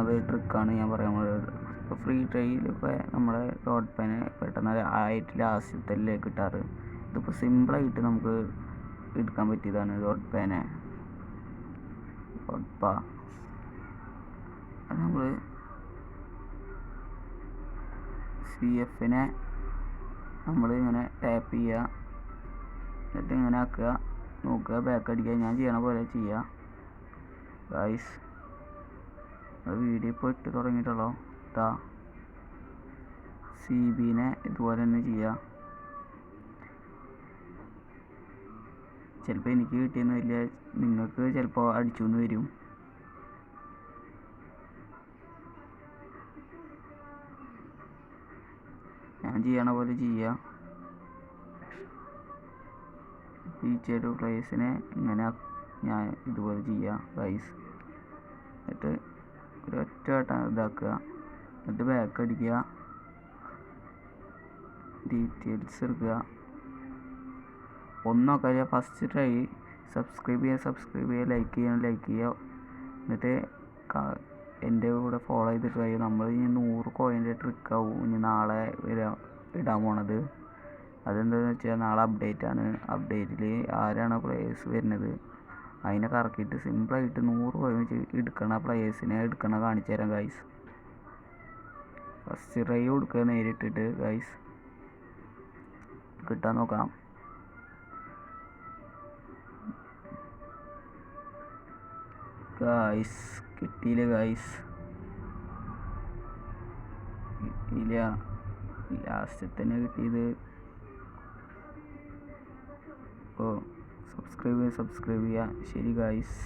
അത് ട്രിക്കാണ് ഞാൻ പറയാൻ പോകുന്നത് ഇപ്പോൾ ഫ്രീ ട്രൈയിലൊക്കെ നമ്മുടെ ഡോട്ട് പേന് പെട്ടെന്ന് ആയിട്ട് ലാസ്റ്റത്തിലേ കിട്ടാറ്. ഇതിപ്പോൾ സിമ്പിളായിട്ട് നമുക്ക് എടുക്കാൻ പറ്റിയതാണ് ഡോട്ട് പേന ഡോട്ട് പാ അത് നമ്മൾ സി എഫിനെ നമ്മൾ ഇങ്ങനെ ടാപ്പ് ചെയ്യുക എന്നിട്ട് ഇങ്ങനെ ആക്കുക. നോക്കുക ബാക്ക് അടിക്കുക. ഞാൻ ചെയ്യണ പോലെ ചെയ്യുക ഗൈസ് വീഡിയോ ഇപ്പോൾ ഇട്ട് തുടങ്ങിയിട്ടുള്ളോ? ഇതാ സി ബിനെ ഇതുപോലെ തന്നെ ചെയ്യുക ചിലപ്പോൾ എനിക്ക് കിട്ടിയെന്ന് വലിയ നിങ്ങൾക്ക് ചിലപ്പോൾ അടിച്ചു എന്ന് വരും. ഞാൻ ചെയ്യണ പോലെ ചെയ്യുക ടീച്ചറുടെ പ്ലേസിനെ ഇങ്ങനെ ഞാൻ ഇതുപോലെ ചെയ്യുക ഗൈസ് എന്നിട്ട് ഒരു ഒറ്റ വട്ടം ഇതാക്കുക. എന്നിട്ട് ബാക്ക് അടിക്കുക. ഡീറ്റെയിൽസ് എടുക്കുക. ഒന്നൊക്കെ നോക്കാതെ ഫസ്റ്റ് ട്രൈ സബ്സ്ക്രൈബ് ചെയ്യുക സബ്സ്ക്രൈബ് ചെയ്യുക ലൈക്ക് ചെയ്യണം ലൈക്ക് ചെയ്യുക. എന്നിട്ട് എന്റെ കൂടെ ഫോളോ ചെയ്തിട്ട് കഴിയും നമ്മൾ ഇനി നൂറ് കോയിന്റെ ട്രിക്കാവും ഇനി നാളെ വരാ ഇടാൻ പോണത്. അതെന്താണെന്ന് വെച്ചാൽ നാളെ അപ്ഡേറ്റ് ആണ്. അപ്ഡേറ്റിൽ ആരാണ് പ്ലേയേഴ്സ് വരുന്നത്. അതിനെ കറക്കിയിട്ട് സിമ്പിളായിട്ട് നൂറ് വെച്ച് എടുക്കണ പ്ലേയേഴ്സിനെ എടുക്കണ കാണിച്ചു തരാം ഗൈസ് ഫസ്റ്റ് റൈ കൊടുക്കുക നേരിട്ടിട്ട് ഗൈസ് കിട്ടാൻ നോക്കാം ഗൈസ് കിട്ടിയില്ല ഗൈസ് കിട്ടിയില്ല. ലാസ്റ്റ് തന്നെ കിട്ടിയത്. ഓ. സബ്സ്ക്രൈബ് ചെയ്യുക സബ്സ്ക്രൈബ് ചെയ്യുക ശരി ഗൈസ്